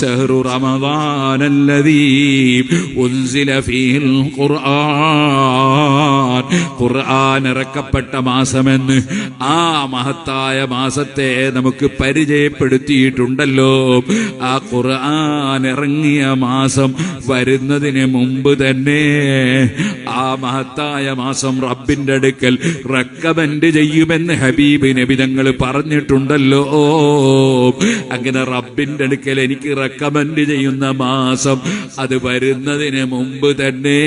شهر رمضان الذي أنزل فيه القرآن. ഖുർആൻ ഇറക്കപ്പെട്ട മാസമെന്ന് ആ മഹത്തായ മാസത്തെ നമുക്ക് പരിചയപ്പെടുത്തിയിട്ടുണ്ടല്ലോ. ആ ഖുർആൻ ഇറങ്ങിയ മാസം വരുന്നതിന് മുമ്പ് തന്നെ ആ മഹത്തായ മാസം റബ്ബിന്റെ അടുക്കൽ റെക്കമെന്റ് ചെയ്യുമെന്ന് ഹബീബ് വിധങ്ങൾ പറഞ്ഞിട്ടുണ്ടല്ലോ. അങ്ങനെ റബ്ബിന്റെ അടുക്കൽ എനിക്ക് റെക്കമെന്റ് ചെയ്യുന്ന മാസം അത് വരുന്നതിന് മുമ്പ് തന്നെ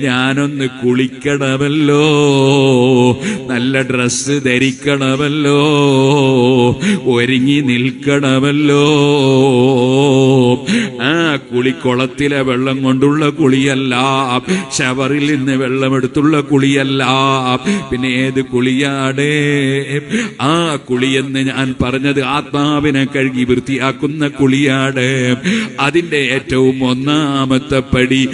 ഞാനൊന്ന് കുളിക്കണമല്ലോ നല്ല ഡ്രസ്സ് ധരിക്കണമല്ലോ. ഒരുങ്ങി നിൽക്കണമല്ലോ. ആ കുളിക്കുളത്തിലെ വെള്ളം കൊണ്ടുള്ള കുളിയല്ല. ഷവറിൽ നിന്ന് വെള്ളമെടുത്തുള്ള കുളിയല്ല. പിന്നെ ഏത് കുളിയാടേ? ആ കുളിയെന്ന് ഞാൻ പറഞ്ഞത് ആത്മാവിനെ കഴുകി വൃത്തിയാക്കുന്ന കുളിയാട്. അതിന്റെ ഏറ്റവും ഒന്നാമത്തെ പടി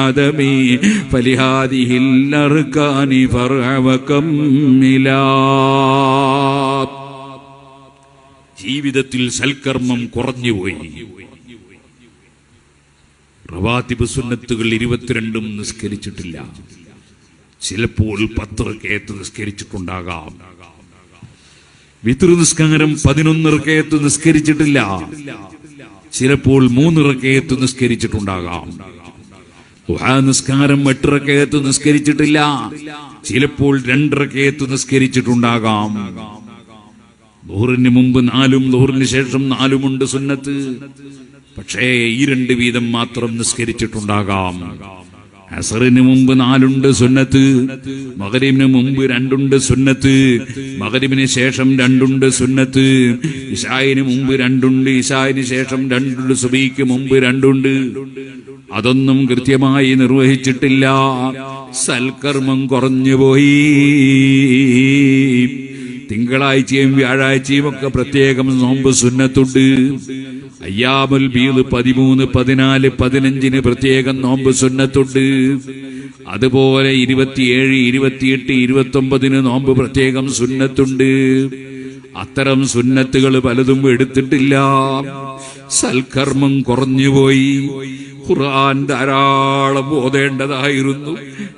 ഉതുലുബ് മതാബൻ ഭിന്നദാമത്തി മുഖ്ലിഅ وبعزم ترك الذنب فيما استقبل وبراءة من كل حق العدم فلهذه الأركان فرع وكملا ജീവിതത്തിൽ സൽക്കർമ്മം കുറഞ്ഞുപോയി റവാത്തിബ് സുന്നത്തുകൾ ഇരുപത്തിരണ്ടും നിസ്കരിച്ചിട്ടില്ല ചിലപ്പോൾ പത്ത് റക്കയത്ത് നിസ്കരിച്ചിട്ടുണ്ടാകാം വിതൃ നിസ്കാരം പതിനൊന്ന് റക്കയത്ത് നിസ്കരിച്ചിട്ടില്ല ചിലപ്പോൾ മൂന്ന് റക്കയത്ത് നിസ്കരിച്ചിട്ടുണ്ടാകാം ദുഹാ നിസ്കാരം എട്ടിറക്കയത്ത് നിസ്കരിച്ചിട്ടില്ല. ചിലപ്പോൾ രണ്ടിറക്കയത്ത് നിസ്കരിച്ചിട്ടുണ്ടാകാം. ദൂറിന് മുമ്പ് നാലും ദൂറിന് ശേഷം നാലുമുണ്ട് സുന്നത്ത്. പക്ഷേ ഈ രണ്ട് വീതം മാത്രം നിസ്കരിച്ചിട്ടുണ്ടാകാം. അസറിന് മുമ്പ് നാലുണ്ട് സുന്നത്ത് മകരീമിന് മുമ്പ് രണ്ടുണ്ട് സുന്നത്ത് മകരീമിന് ശേഷം രണ്ടുണ്ട് സുന്നത്ത് ഇഷായിന് മുമ്പ് രണ്ടുണ്ട് ഇഷായിന് ശേഷം രണ്ടുണ്ട് സുബീക്ക് മുമ്പ് രണ്ടുണ്ട്. അതൊന്നും കൃത്യമായി നിർവഹിച്ചിട്ടില്ല. സൽക്കർമ്മം കുറഞ്ഞുപോയി തിങ്കളാഴ്ചയും വ്യാഴാഴ്ചയും ഒക്കെ പ്രത്യേകം നോമ്പ് സുന്നത്തുണ്ട്. അയ്യാമുൽ ബീദ് പതിമൂന്ന് പതിനാല് പതിനഞ്ചിന് പ്രത്യേകം നോമ്പ് സുന്നത്തുണ്ട്. അതുപോലെ ഇരുപത്തിയേഴ് ഇരുപത്തിയെട്ട് ഇരുപത്തി ഒമ്പതിന് നോമ്പ് പ്രത്യേകം സുന്നത്തുണ്ട്. അത്തരം സുന്നത്തുകൾ പലതും എടുത്തിട്ടില്ല. സൽക്കർമ്മം കുറഞ്ഞുപോയി. ഖുർആൻ ധാരാളം ഓതേണ്ടതായിരുന്നു.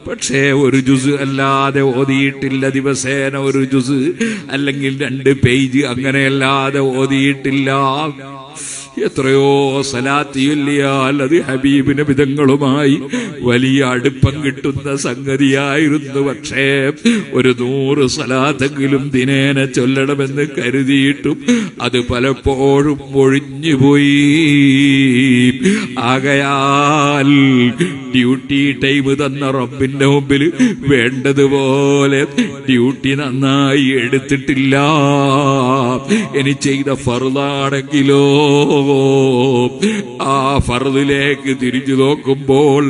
പക്ഷേ ഒരു ജുസ് അല്ലാതെ ഓതിയിട്ടില്ല ദിവസേന ഒരു ജുസ്. അല്ലെങ്കിൽ രണ്ട് പേജ് അങ്ങനെയല്ലാതെ ഓതിയിട്ടില്ല. എത്രയോ സലാത്തിയല്ലിയാലത് ഹബീബിന് വിധങ്ങളുമായി വലിയ അടുപ്പം കിട്ടുന്ന സംഗതിയായിരുന്നു. പക്ഷേ ഒരു നൂറ് സലാത്തെങ്കിലും ദിനേന ചൊല്ലണമെന്ന് കരുതിയിട്ടും അത് പലപ്പോഴും ഒഴിഞ്ഞുപോയി. ആകയാൽ ഡ്യൂട്ടി ടൈം തന്ന റബ്ബിന്റെ മുമ്പിൽ വേണ്ടതുപോലെ ഡ്യൂട്ടി നന്നായി എടുത്തിട്ടില്ല. ഇനി ചെയ്ത ഫറുതാണെങ്കിലോ ആ ഫറുദിലേക്ക് തിരിഞ്ഞു നോക്കുമ്പോൾ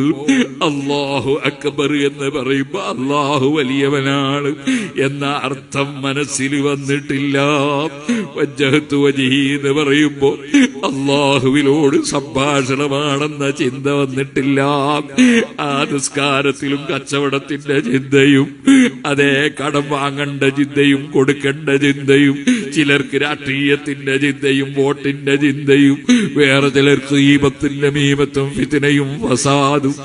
അള്ളാഹു അക്ബർ എന്ന് പറയുമ്പോ അള്ളാഹു വലിയവനാണ് എന്ന അർത്ഥം മനസ്സിൽ വന്നിട്ടില്ല. വജ്ജഹത്ത് വജിഹി എന്ന് പറയുമ്പോ അള്ളാഹുവിനോട് സംഭാഷണമാണെന്ന ചിന്ത വന്നിട്ടില്ല. ആ നിസ്കാരത്തിലും കച്ചവടത്തിന്റെ ചിന്തയും അതേ കടം വാങ്ങേണ്ട ചിന്തയും കൊടുക്കേണ്ട ചിന്തയും ചിലർക്ക് രാഷ്ട്രീയത്തിന്റെ ചിന്തയും വോട്ടിന്റെ ചിന്തയും വേറെ ചിലർക്ക് ഈപത്തിന്റെ മീമത്തും ഫിത്തിനയും ഫസാദും.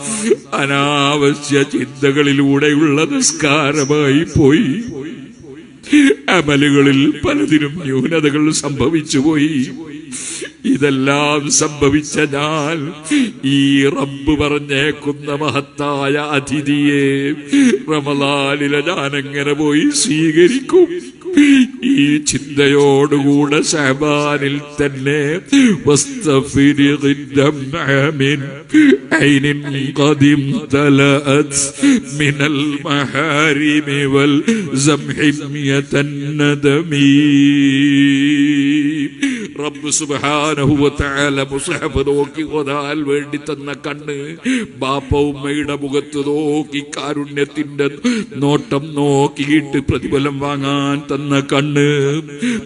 അനാവശ്യ ചിന്തകളിലൂടെയുള്ള നിസ്കാരമായി പോയി. അമലുകളിൽ പലതിനും ന്യൂനതകൾ സംഭവിച്ചുപോയി. ഇതെല്ലാം സംഭവിച്ച ഈ റബ്ബ് പറഞ്ഞേക്കുന്ന മഹത്തായ അതിഥിയെ റമലാലിലെ ഞാൻ എങ്ങനെ പോയി സ്വീകരിക്കും. ഈ ചിന്തയോടുകൂടെ ഷഹബാനിൽ തന്നെ റബ്ബ് സുബാനഹുവത്താല മുസഹബ് നോക്കി ഓതാൻ വേണ്ടി തന്ന കണ്ണ് ബാപ്പ ഉമ്മയുടെ മുഖത്ത് നോക്കി കാരുണ്യത്തിന്റെ നോട്ടം നോക്കിയിട്ട് പ്രതിഫലം വാങ്ങാൻ തന്ന കണ്ണ്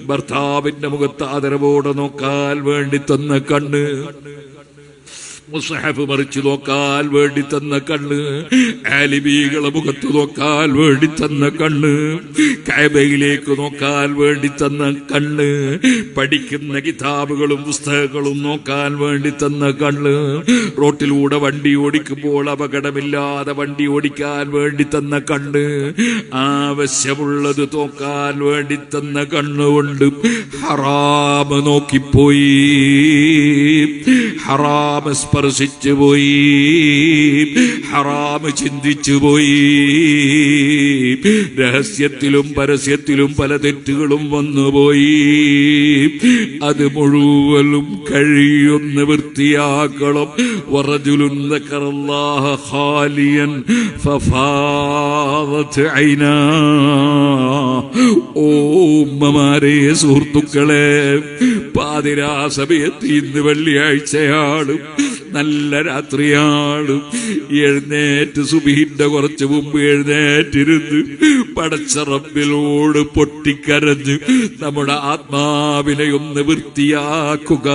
ഭർത്താവിന്റെ മുഖത്ത് ആദരവോടെ നോക്കാൻ വേണ്ടി തന്ന കണ്ണ് മുസഹഫ് മറിച്ചു നോക്കാൻ വേണ്ടി തന്ന കണ്ണ് ആലിബീകളെ മുഖത്ത് നോക്കാൻ വേണ്ടി തന്ന കണ്ണ് കാബയിലേക്ക് നോക്കാൻ വേണ്ടി തന്ന കണ്ണ് പഠിക്കുന്ന കിതാബുകളും പുസ്തകങ്ങളും നോക്കാൻ വേണ്ടി തന്ന കണ്ണ് റോട്ടിലൂടെ വണ്ടി ഓടിക്കുമ്പോൾ അപകടമില്ലാതെ വണ്ടി ഓടിക്കാൻ വേണ്ടി തന്ന കണ്ണ് ആവശ്യമുള്ളത് നോക്കാൻ വേണ്ടി തന്ന കണ്ണുകൊണ്ട് ഹറാമ് നോക്കിപ്പോയി. ഹറാമ് സ്പർശിച്ചു പോയി ഹറാമ് ചിന്തിച്ചു പോയി രഹസ്യത്തിലും പരസ്യത്തിലും പല തെറ്റുകളും വന്നുപോയി. അത് മുഴുവനും കഴിയുന്ന വൃത്തിയാക്കളും വറജുലുന്ന കറല്ലാഹ ഖാലിയൻ ഐനാ ഓ സുഹൃത്തുക്കളെ പാതിരാ സമയത്ത് ഇന്ന് വെള്ളിയാഴ്ച വെള്ളിയാഴ്ചയാണ് നല്ല രാത്രിയാണ് എഴുന്നേറ്റ് സുബീന്റെ കുറച്ച് മുമ്പ് എഴുന്നേറ്റിരുന്ന് പടച്ചറമ്പിലോട് പൊട്ടിക്കരഞ്ഞ് നമ്മുടെ ആത്മാവിനെ ഒന്ന് വൃത്തിയാക്കുക.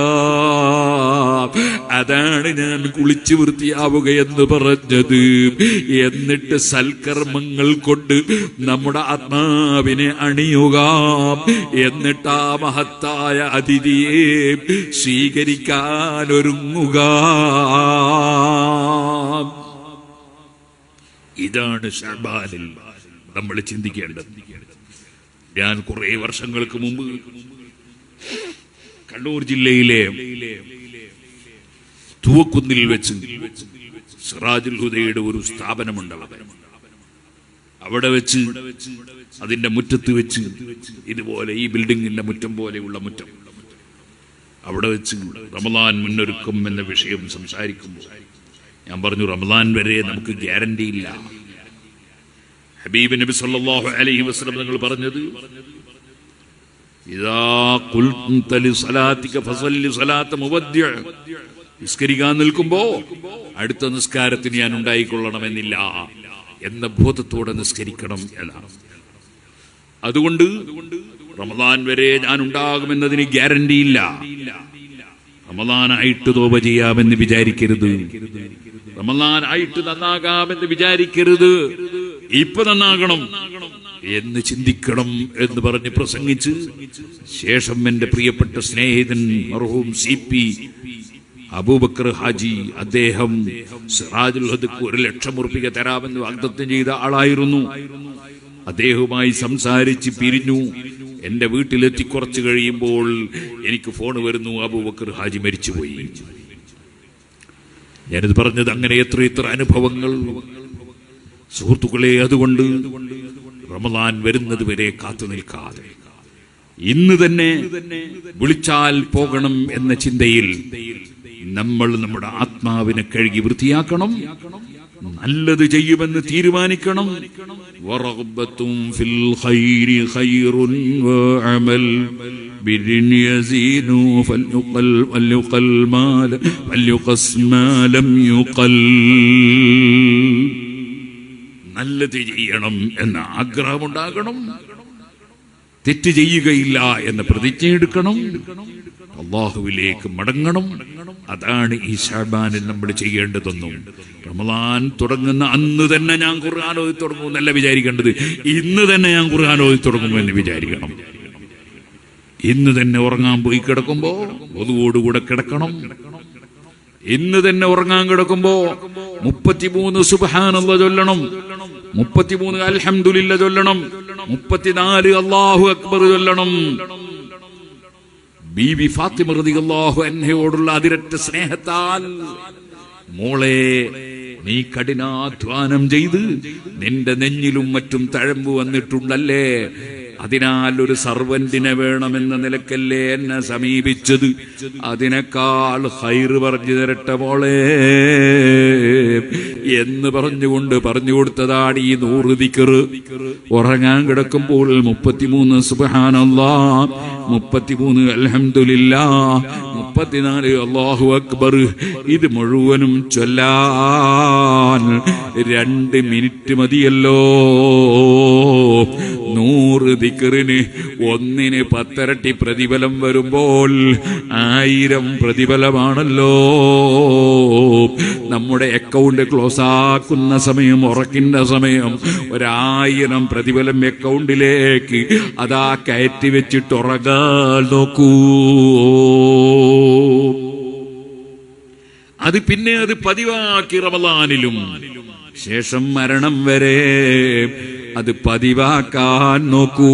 അതാണ് ഞാൻ കുളിച്ച് വൃത്തിയാവുക എന്ന് പറഞ്ഞത്. എന്നിട്ട് സൽക്കർമ്മങ്ങൾ കൊണ്ട് നമ്മുടെ ആത്മാവിനെ അണിയുക. എന്നിട്ട് ആ മഹത്തായ അതിഥിയെ സ്വീകരിക്കാൻ ഒരുങ്ങുക ഇതാണ് ഷർബാലിൽ നമ്മൾ ചിന്തിക്കേണ്ടത്. ഞാൻ കുറെ വർഷങ്ങൾക്ക് മുമ്പ് കണ്ണൂർ ജില്ലയിലെ തൂവക്കുന്നിൽ വെച്ച് സിറാജുൽ ഹുദയുടെ ഒരു സ്ഥാപനമുണ്ട് അവിടെ വെച്ച് അതിന്റെ മുറ്റത്ത് വെച്ച് ഇതുപോലെ ഈ ബിൽഡിങ്ങിന്റെ മുറ്റം പോലെയുള്ള മുറ്റം. അവിടെ വെച്ച് റമദാൻ മുന്നൊരുക്കം എന്ന വിഷയം സംസാരിക്കുമ്പോൾ ഞാൻ പറഞ്ഞു റമദാൻ വരെ നമുക്ക് ഗ്യാരണ്ടി ഇല്ല. ഹബീബ് നബി സല്ലല്ലാഹു അലൈഹി വസല്ലം നിങ്ങൾ പറഞ്ഞത് ഇദാ ഖുൽത സലാതിക ഫസല്ലി സലാത മുവദ്ദിഅ നിസ്കരിക്കാൻ നിൽക്കുമ്പോൾ അടുത്ത നിസ്കാരത്തിന് ഞാൻ ഉണ്ടായിക്കൊള്ളണമെന്നില്ല എന്ന ബോധത്തോടെ നിസ്കരിക്കണം എന്നാണ്. അതുകൊണ്ട് റമദാൻ വരെ ഞാൻ ഉണ്ടാകുമെന്നതിന് ഗ്യാരണ്ടി ഇല്ല. റമദാനായിട്ട് തോപ ചെയ്യാമെന്ന് വിചാരിക്കരുത്. റമദാനായിട്ട് നന്നാകാമെന്ന് വിചാരിക്കരുത്. ഇപ്പൊ നന്നാകണം എന്ന് ചിന്തിക്കണം എന്ന് പറഞ്ഞ് പ്രസംഗിച്ച് ശേഷം എന്റെ പ്രിയപ്പെട്ട സ്നേഹിതൻ മർഹൂം സി പി അബൂബക്കർ ഹാജി അദ്ദേഹം സിറാജുൽ ഹദക്ക് ഒരു ലക്ഷം ഉറുപ്പിക തരാമെന്ന് വാഗ്ദത്തം ചെയ്ത ആളായിരുന്നു. അദ്ദേഹവുമായി സംസാരിച്ച് പിരിഞ്ഞു. എന്റെ വീട്ടിലെത്തി കുറച്ച് കഴിയുമ്പോൾ എനിക്ക് ഫോൺ വരുന്നു. അബൂബക്കർ ഹാജി മരിച്ചുപോയി. ഞാനിത് പറഞ്ഞത് അങ്ങനെ എത്ര എത്ര അനുഭവങ്ങൾ. സുഹൃത്തുക്കളെ അതുകൊണ്ട് റമദാൻ വരുന്നത് വരെ കാത്തു നിൽക്കാതെ. ഇന്ന് തന്നെ വിളിച്ചാൽ പോകണം എന്ന ചിന്തയിൽ നമ്മൾ നമ്മുടെ ആത്മാവിനെ കഴുകി വൃത്തിയാക്കണം. നല്ലത് ചെയ്യുമെന്ന് തീരുമാനിക്കണം. നല്ലത് ചെയ്യണം എന്ന ആഗ്രഹമുണ്ടാകണം. തെറ്റ് ചെയ്യുകയില്ല എന്ന് പ്രതിജ്ഞ എടുക്കണം. അള്ളാഹുവിലേക്ക് മടങ്ങണം. അതാണ് ഈ ഷാബാനിൽ നമ്മൾ ചെയ്യേണ്ടതെന്നും. റമദാൻ തുടങ്ങുന്ന അന്ന് തന്നെ ഞാൻ ഖുർആൻ ഓതി തുടങ്ങും എന്നല്ല വിചാരിക്കേണ്ടത്. ഇന്ന് തന്നെ ഞാൻ ഖുർആൻ ഓതി തുടങ്ങുമെന്ന് വിചാരിക്കണം. ഇന്ന് തന്നെ ഉറങ്ങാൻ പോയി കിടക്കുമ്പോ ഒതുവോടുകൂടെ കിടക്കണം. ഇന്ന് തന്നെ ഉറങ്ങാൻ കിടക്കുമ്പോ മുപ്പത്തിമൂന്ന് സുബഹാനുള്ള ചൊല്ലണം. മുപ്പത്തിമൂന്ന് അൽഹംദുലില്ല ചൊല്ലണം. മുപ്പത്തിനാല് അള്ളാഹു അക്ബർ ചൊല്ലണം. ബീവി ഫാത്തിമ റളിയല്ലാഹു അൻഹയോടുള്ള അതിരറ്റ സ്നേഹത്താൽ മോളെ നീ കഠിനാധ്വാനം ചെയ്ത് നിന്റെ നെഞ്ഞിലും മറ്റും തഴമ്പ് വന്നിട്ടുണ്ടല്ലേ? അതിനാൽ ഒരു സർവന്റിനെ വേണമെന്ന നിലക്കല്ലേ എന്നെ സമീപിച്ചത്? അതിനേക്കാൾ ഹൈറ് പറഞ്ഞു തരട്ടെ മോളെ. എന്ന് പറഞ്ഞുകൊണ്ട് പറഞ്ഞു കൊടുത്തതാണ് ഈ നൂറ് ദിക്കറ്. ഉറങ്ങാൻ കിടക്കുമ്പോൾ മുപ്പത്തിമൂന്ന് സുബഹാനല്ലാ. മുപ്പത്തിമൂന്ന് അലഹമില്ല മുപ്പത്തിനാല് അള്ളാഹു അക്ബർ. ഇത് മുഴുവനും ചൊല്ലാൻ രണ്ട് മിനിറ്റ് മതിയല്ലോ. നൂറ് ദിക്കറിന് ഒന്നിന് പത്തരട്ടി പ്രതിഫലം വരുമ്പോൾ ആയിരം പ്രതിഫലമാണല്ലോ. നമ്മുടെ അക്കൗണ്ട് ക്ലോസ് ആക്കുന്ന സമയം ഉറക്കുന്ന സമയം ഒരായിരം പ്രതിഫലം അക്കൗണ്ടിലേക്ക് അതാ കയറ്റി വെച്ചിട്ട് ഉറങ്ങാൻ നോക്കൂ. അത് പിന്നെ അത് പതിവാക്കി റമലാനിലും ശേഷം മരണം വരെ അത് പതിവാക്കാൻ നോക്കൂ.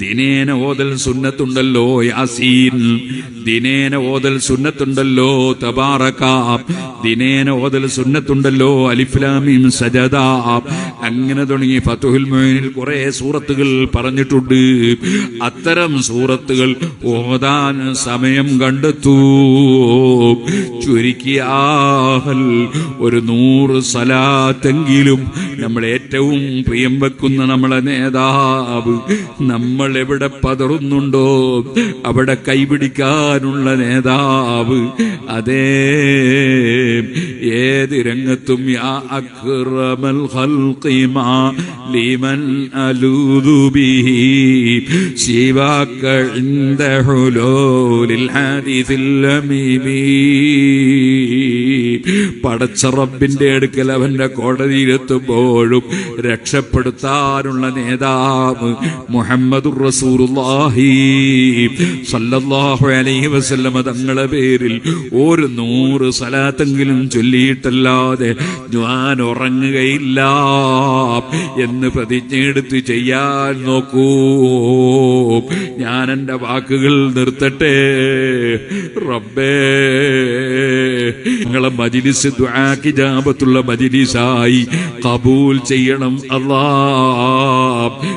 ദിനേന ഓതൽ സുന്നത്തുണ്ടല്ലോ യാസീൻ. ദിനേന ഓതൽ സുന്നത്തുണ്ടല്ലോ തബാറക. ദിനേന ഓതൽ സുന്നത്തുണ്ടല്ലോ അലിഫ്ലാമീം സജദ. അങ്ങനെ തുടങ്ങി ഫത്തുഹുൽ മൊയിനിൽ കുറെ സൂറത്തുകൾ പറഞ്ഞിട്ടുണ്ട്. അത്തരം സൂറത്തുകൾ ഓതാൻ സമയം കണ്ടെത്തൂ. ചുരുക്കിയാൽ ഒരു നൂറ് സലാത്തെങ്കിലും നമ്മൾ ഏറ്റവും പ്രിയം വെക്കുന്ന നമ്മളെ നേതാവ് നമ്മൾ എവിടെ പതറുന്നുണ്ടോ അവിടെ കൈപിടിക്കാനുള്ള നേതാവ് അതേ ഏത് രംഗത്തും യാ അക്രമൽ ഖൽഖി മാ ലിമൻ അലൂദു ബിഹി ശിവാക്ക عند حلول الحادث الأميمي പടച്ച റബ്ബിന്റെ അടുക്കൽ അവന്റെ കോടതിയിലെത്തുമ്പോഴും രക്ഷപ്പെടുത്താനുള്ള നേതാവ് മുഹമ്മദ് റസൂറുല്ലാഹി സല്ലല്ലാഹു അലൈഹി പേരിൽ ഒരു നൂറ് സലാത്തെങ്കിലും ചൊല്ലിയിട്ടല്ലാതെ ഞാൻ ഉറങ്ങുകയില്ല എന്ന് പ്രതിജ്ഞയെടുത്ത് ചെയ്യാൻ നോക്കൂ. ഞാൻ എന്റെ വാക്കുകൾ നിർത്തട്ടെ. റബ്ബേ നിങ്ങളെ മജിലിസ് ദുആക്ക് ജാപത്തുള്ള മജിലിസായി കബൂൽ ചെയ്യണം അല്ലാ